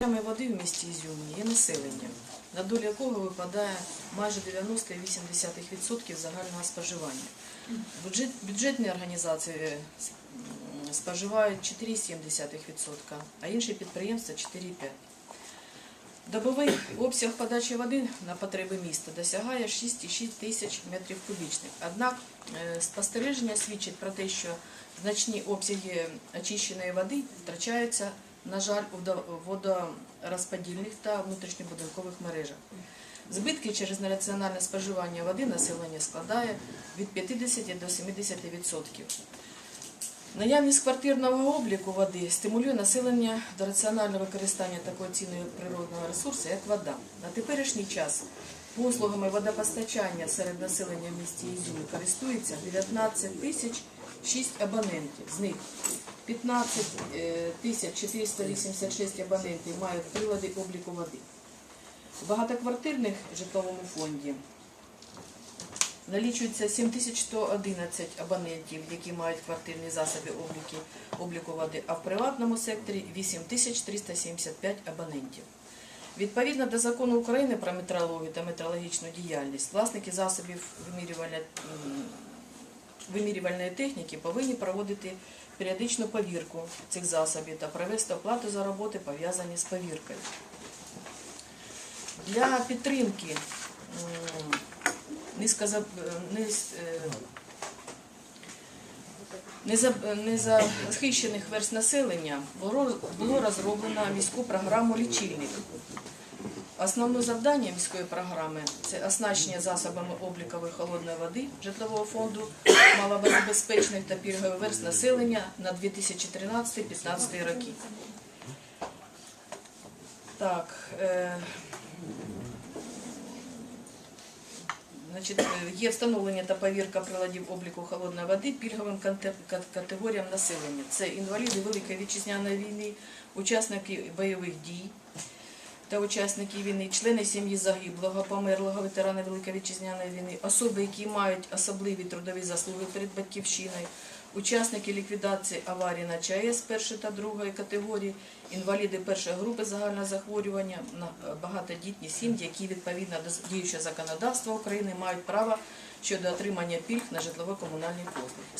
Води в місті Ізюмі є населення, на долю якого випадає майже 90,8% загального споживання. Бюджет, бюджетні організації споживають 4,7%, а інші підприємства 4,5%. Добовий обсяг подачі води на потреби міста досягає 6,6 тисяч метрів кубічних. Однак е, спостереження свідчить про те, що значні обсяги очищеної води втрачаються, на жаль, у водорозподільних та внутрішньобудинкових мережах. Збитки через нераціональне споживання води населення складає від 50 до 70%. Наявність квартирного обліку води стимулює населення до раціонального використання такого цінного природного ресурсу, як вода. На теперішній час послугами водопостачання серед населення в місті Ізюм користується 19 тисяч 6 абонентів. З них 15 е, 486 абонентів мають прилади обліку води. В багатоквартирних житловому фонді Налічується 7111 абонентів, які мають квартирні засоби обліки, обліку води, а в приватному секторі 8375 абонентів. Відповідно до закону України про метрологію та метрологічну діяльність, власники засобів вимірювання, вимірювальної техніки повинні проводити періодичну повірку цих засобів та провести оплату за роботи, пов'язані з повіркою. Для підтримки низ... е, незахищених верст населення було розроблено міську програму лічильник. Основне завдання міської програми це оснащення засобами облікової холодної води житлового фонду малозабезпечених та пільгових верст населення на 2013-2015 роки. Так, е, Значить, е, є встановлення та повірка приладів обліку холодної води пільговим категоріям населення. Це інваліди Великої вітчизняної війни, учасники бойових дій та учасники війни, члени сім'ї загиблого, померлого ветерана Великої вітчизняної війни, особи, які мають особливі трудові заслуги перед батьківщиною, учасники ліквідації аварії на ЧАЕС першої та другої категорії, інваліди першої групи загального захворювання, е, багатодітні сім'ї, які відповідно до діючого законодавства України мають право щодо отримання пільг на житлово-комунальні послуги.